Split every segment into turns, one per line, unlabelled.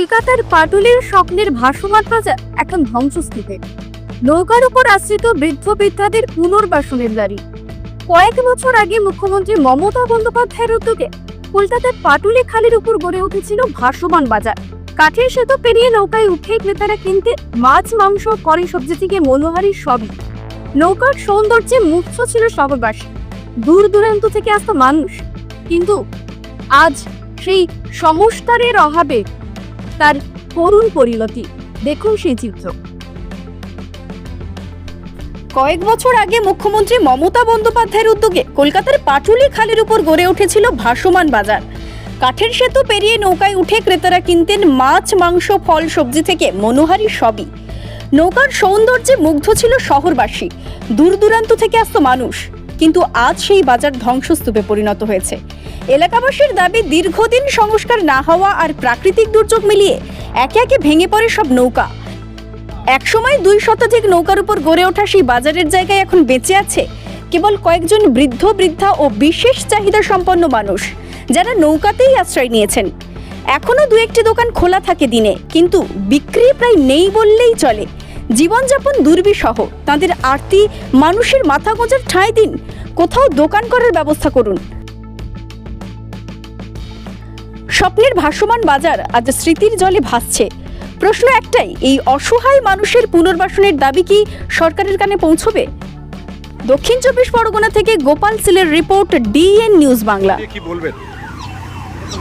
কলকাতার পাটুলির স্বপ্নের ভাসমান বাজার এখন ধ্বংসস্তূপে নৌকার উপর আশ্রিত বৃদ্ধ বৃদ্ধাদের পুনর্বাসনের দাবি। কয়েক বছর আগে মুখ্যমন্ত্রী মমতা বন্দ্যোপাধ্যায়ের উদ্যোগে কলকাতার পাটুলি খালের উপর গড়ে উঠেছিল ভাসমান বাজার। কাঠের সেতু পেরিয়ে নৌকায় উঠে ক্রেতারা কিনতে মাছ, মাংস করে সবজি থেকে মনোহারি সবই। নৌকার সৌন্দর্যে মুগ্ধ ছিল শহরবাসী দূর দূরান্ত থেকে আসতো মানুষ। কিন্তু আজ সেই সংস্কারের অভাবে তার করুণ পরিণতি। দেখুন সেই চিত্র।
কয়েক বছর আগে মুখ্যমন্ত্রী মমতা বন্দ্যোপাধ্যায়ের উদ্যোগে কলকাতার পাটুলি খালের উপর গড়ে উঠেছিল ভাসমান বাজার। কাঠের সেতু পেরিয়ে নৌকায় উঠে ক্রেতারা কিনতেন মাছ, মাংস, ফল, সবজি থেকে মনোহারি সবই। নৌকার সৌন্দর্যে মুগ্ধ ছিল শহরবাসী। দূর দূরান্ত থেকে আসতো মানুষ। কিন্তু আজ সেই বাজার ধ্বংসস্তূপে পরিণত হয়েছে। এলাকাবাসীর দাবি, দীর্ঘদিন সংস্কার না হওয়া আর প্রাকৃতিক দুর্যোগ মিলিয়ে একে একে ভেঙে পড়ে সব নৌকা। একসময় দুই শতাধিক নৌকার উপর গড়ে ওঠা সেই বাজারের জায়গায় এখন বেঁচে আছে কেবল কয়েকজন বৃদ্ধ, বৃদ্ধা ও বিশেষ চাহিদা সম্পন্ন মানুষ, যারা নৌকাতেই আশ্রয় নিয়েছেন। এখনও দু একটি দোকান খোলা থাকে দিনে, কিন্তু বিক্রি প্রায় নেই বললেই চলে। জীবনযাপন দুর্বিষহ। তাদের আরতি মানুষের মাথা গোঁজার ঠাঁই দিন। কোথাও দোকান করার ব্যবস্থা করুন। স্বপ্নের ভাসমান বাজার আজ স্মৃতির জলে ভাসছে। প্রশ্ন একটাই এই অসহায় মানুষের পুনর্বাসনের দাবি কি সরকারের কানে পৌঁছবে? দক্ষিণ চব্বিশ পরগনা থেকে গোপাল সিলের রিপোর্ট ডিএন নিউজ বাংলা।
কি বলবেন?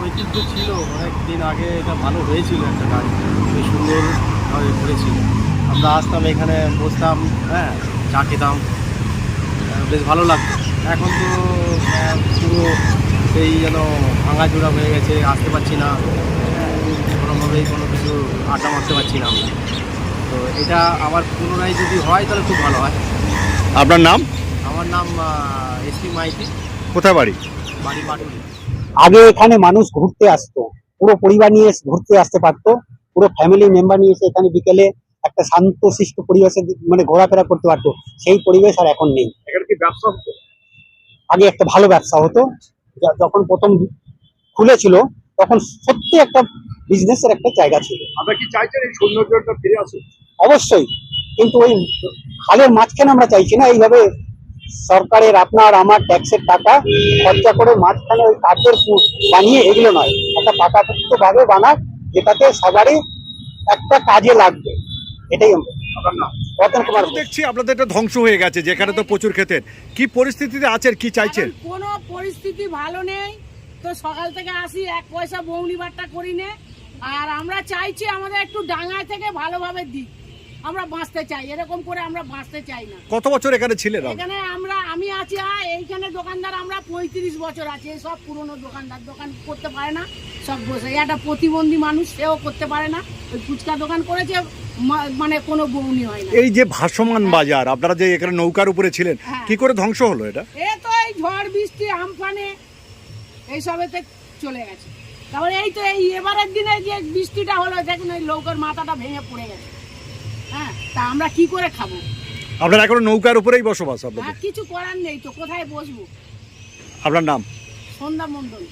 ঐতিহ্য ছিল অনেক দিন আগে এটা ভালো হয়েছিল একটা গাড়ি। বেশ সুন্দরভাবে করেছিল। আমরা আসতাম এখানে বসতাম হ্যাঁ চা খেতাম। বেশ ভালো লাগতো। এখন তো পুরো সেই যেন ভাঙাচোরা হয়ে গেছে আসতে পারছি না। হ্যাঁ, কোনোভাবেই কোনো কিছু আড্ডা মারতে পারছি না আমরা। তো এটা আবার পুনরায় যদি হয় তাহলে খুব ভালো হয়।
আপনার নাম?
আমার নাম এসপি মাইতি।
কোথায় বাড়ি?
বাড়ি পাটুলি।
আগে এখানে মানুষ ঘুরতে আসতো। পুরো পরিবার নিয়ে এসে ঘুরতে আসতে পারতো। পুরো ফ্যামিলি মেম্বার নিয়ে এসে এখানে বিকেলে একটা শান্ত শিষ্ট পরিবেশে মানে ঘোরাফেরা করতে পারতো। সেই পরিবেশ আর এখন নেই।
এখানে কি ব্যবসা
আগে একটা ভালো ব্যবসা হতো। যখন প্রথম খুলেছিল তখন সত্যি একটা বিজনেসের একটা জায়গা ছিল।
আমরা কি চাইছেন এই সৌন্দর্যটা ফিরে আসুক?
অবশ্যই। কিন্তু ওই খালের মাঝখানে আমরা চাইছি না এইভাবে সরকারের আপনার আমার ট্যাক্সের টাকা খরচা করে মাঝখানে ওই কাঠের বানিয়ে এগুলো নয়। একটা পাকাপোক্ত ভাবে বানাক যেটাতে সবারই একটা কাজে লাগবে। এটাই আমরা
আপনার
রতন কুমার
দেখছি আপনাদের এটা ধ্বংস হয়ে গেছে যেখানে তো প্রচুর খেতেন কি পরিস্থিতিতে আছেন কি চাইছেন?
কোনো পরিস্থিতি ভালো নেই। তো সকাল থেকে আসি এক পয়সা বউনিবাটটা করি নে। আর আমরা চাইছি আমাদের একটু ডাঙায় থেকে ভালোভাবে দিই আমরা বাঁচতে চাই এরকম করে আমরা বাঁচতে চাই না।
কত বছর এখানে ছিলেন
এখানে আমরা আমি আছি এইখানে দোকানদার আমরা পঁয়ত্রিশ বছর আছি। এই সব পুরনো দোকানদার দোকান করতে পারে না সব বসে। একটা প্রতিবন্ধী মানুষ সেও করতে পারে না। ওই ফুচকা দোকান করেছে মানে কোনো বৌনি হয় না।
এই যে ভাসমান বাজার আপনারা যে এখানে নৌকার উপরে ছিলেন
হ্যাঁ।
কি করে ধ্বংস হলো এটা?
এ তো এই ঝড় বৃষ্টি আমফানে এইসবেতে চলে গেছে। তারপরে এই তো এই এবারের দিনে যে বৃষ্টিটা হলো দেখুন এই লৌকার মাথাটা ভেঙে পড়ে গেছে। হ্যাঁ তা আমরা কি করে খাব?
আপনারা এখন নৌকার উপরেই বসবাস আপনাদের?
কিছু করার নেই তো কোথায় বসবো?
আপনার নাম?
সন্ধ্যা মন্ডল